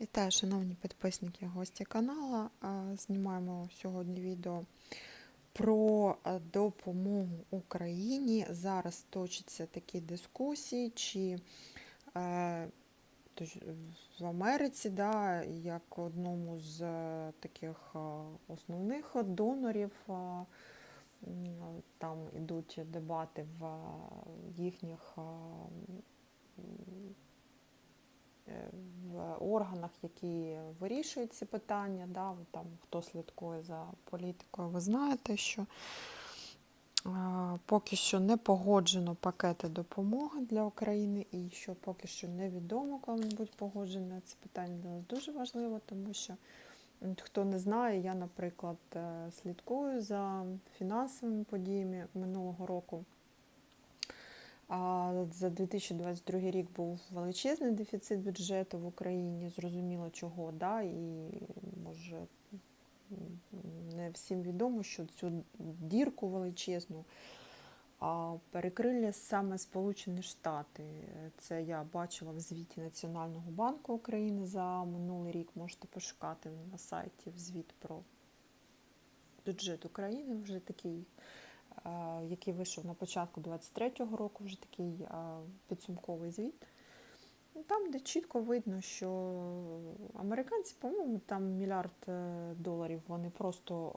Вітаю, шановні підписники, гості каналу. Знімаємо сьогодні відео про допомогу Україні. Зараз точаться такі дискусії, чи е, в Америці, да, як одному з е, таких основних донорів. Там ідуть дебати в їхніх е, в органах, які вирішують ці питання. Да, там, хто слідкує за політикою, ви знаєте, що поки що не погоджено пакети допомоги для України, і що поки що невідомо, коли буде погоджено. Це питання для нас дуже важливо, тому що хто не знає, я, наприклад, е, слідкую за фінансовими подіями минулого року. За 2022 рік був величезний дефіцит бюджету в Україні, зрозуміло чого, да, і може не всім відомо, що цю дірку величезну перекрили саме Сполучені Штати. Це я бачила в звіті Національного банку України за минулий рік. Можете пошукати на сайті звіт про бюджет України, вже такий який вийшов на початку 23-го року, вже такий підсумковий звіт. Там, де чітко видно, що американці, по-моєму, там мільярд е, доларів вони просто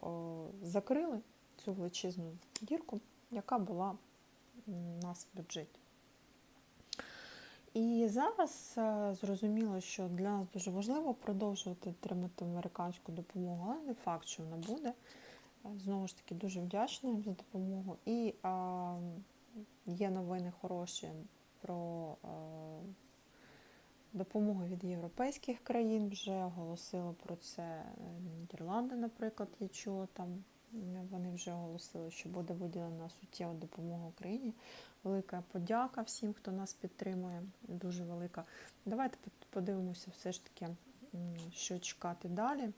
закрили цю величезну дірку, яка була у нас в бюджеті. І зараз е, зрозуміло, що для нас дуже важливо продовжувати отримати американську допомогу, але не факт, що вона буде. Знову ж таки, дуже вдячна їм за допомогу. І а, є новини хороші про а, допомогу від європейських країн. Вже оголосили про це е, Нідерланди, наприклад, я чула там. Вони вже оголосили, що буде виділена суттєва допомога Україні. Велика подяка всім, хто нас підтримує. Дуже велика. Давайте подивимося все ж таки, що чекати далі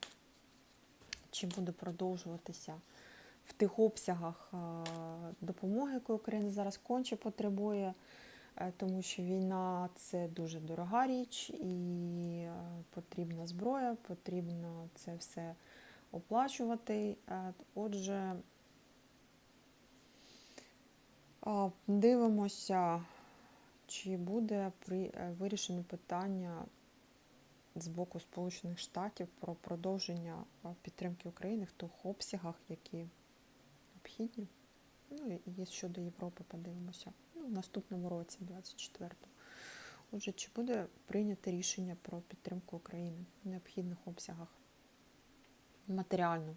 чи буде продовжуватися в тих обсягах е, допомоги, яку Україна зараз конче потребує, е, тому що війна це дуже дорога річ, і е, потрібна зброя, потрібно це все оплачувати. Отже, дивимося, чи буде вирішено питання з боку Сполучених Штатів про продовження підтримки України в тих обсягах, які необхідні. Ну і є щодо Європи, подивимося. Ну, в наступному році, 24-му. Отже, чи буде прийнято рішення про підтримку України в необхідних обсягах матеріально?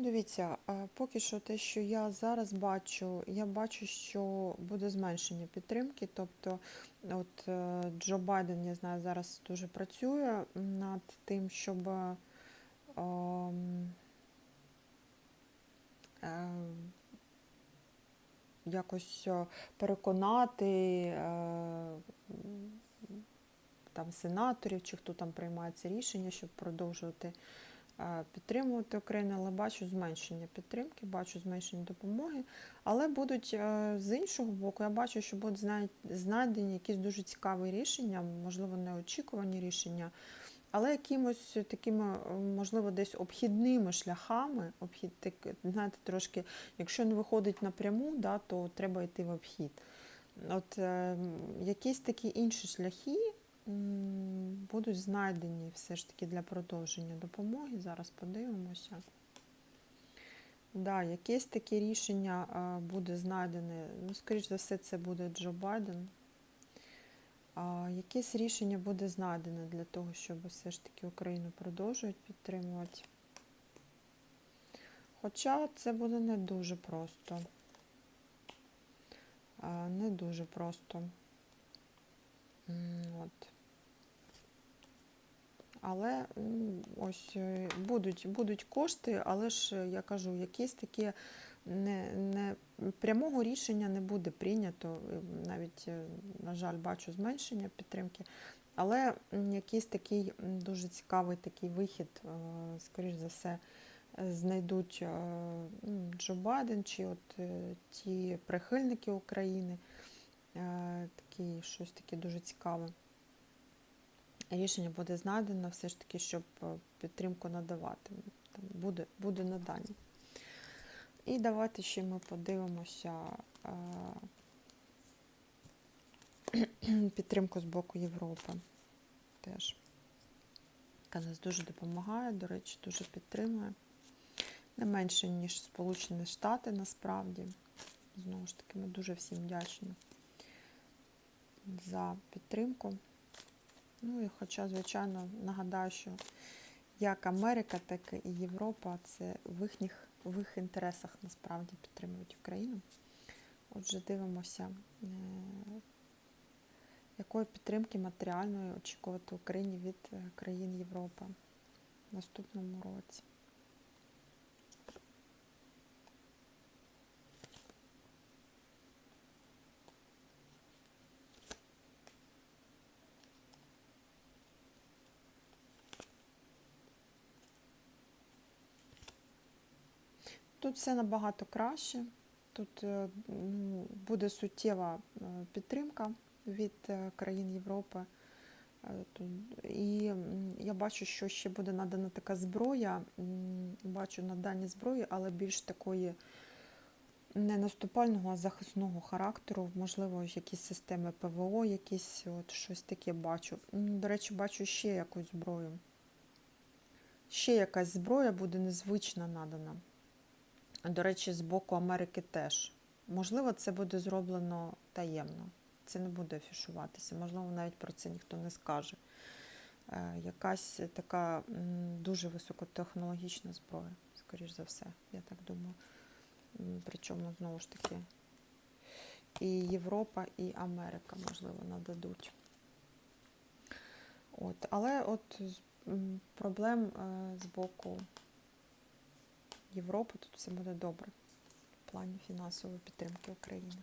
Ну, Дивіться, е, поки що те, що я зараз бачу, я бачу, що буде зменшення підтримки. Тобто, от е, Джо Байден, я знаю, зараз дуже працює над тим, щоб е, ем, якось переконати е, там сенаторів чи хто там приймає це рішення, щоб продовжувати підтримувати Україну, але бачу зменшення підтримки, бачу зменшення допомоги. Але будуть е, з іншого боку, я бачу, що будуть знайдені якісь дуже цікаві рішення, можливо, неочікувані рішення, але якимось такими, е, можливо, десь обхідними шляхами, обхід, так, знаєте, трошки, якщо не виходить напряму, да, то треба йти в обхід. От е, якісь такі інші шляхи будуть знайдені все ж таки для продовження допомоги. Зараз подивимося. Да, якесь таке рішення буде знайдене. Ну, скоріш за все, це буде Джо Байден. Якесь рішення буде знайдене для того, щоб все ж таки Україну продовжують підтримувати. Хоча це буде не дуже просто. Не дуже просто. От. Але ось е, будуть, будуть кошти, але ж е, я кажу, якісь такі не, не прямого рішення не буде прийнято. Е, Навіть, на жаль, бачу зменшення підтримки. Але якийсь такий дуже цікавий такий вихід, скоріш за все, знайдуть Джо Байден чи от ті прихильники України. Такі, щось таке дуже цікаве. Рішення буде знайдено все ж таки, щоб е, підтримку надавати. Там буде, буде надання. І давайте ще ми подивимося е, підтримку з боку Європи теж. Яка нас дуже допомагає, до речі, дуже підтримує. Не менше, ніж Сполучені Штати насправді. Знову ж таки, ми дуже всім вдячні за підтримку. Ну і хоча, звичайно, нагадаю, що як Америка, так і Європа це в їхніх, в їх інтересах насправді підтримують Україну. Отже, дивимося, е, якої підтримки матеріальної очікувати Україні від е, країн Європи в наступному році. Тут все набагато краще. Тут е, ну, буде суттєва е, підтримка від е, країн Європи. І я бачу, що ще буде надана така зброя. Бачу надання зброї, але більш такої не наступального, а захисного характеру. Можливо, якісь системи ПВО, якісь от щось таке бачу. До речі, бачу ще якусь зброю. Ще якась зброя буде незвична надана. До речі, з боку Америки теж. Можливо, це буде зроблено таємно. Це не буде афішуватися. Можливо, навіть про це ніхто не скаже. Е, Якась така дуже високотехнологічна зброя, скоріш за все, я так думаю. Причому, знову ж таки, і Європа, і Америка, можливо, нададуть. От. Але от проблем е, з боку Європи тут все буде добре в плані фінансової підтримки України.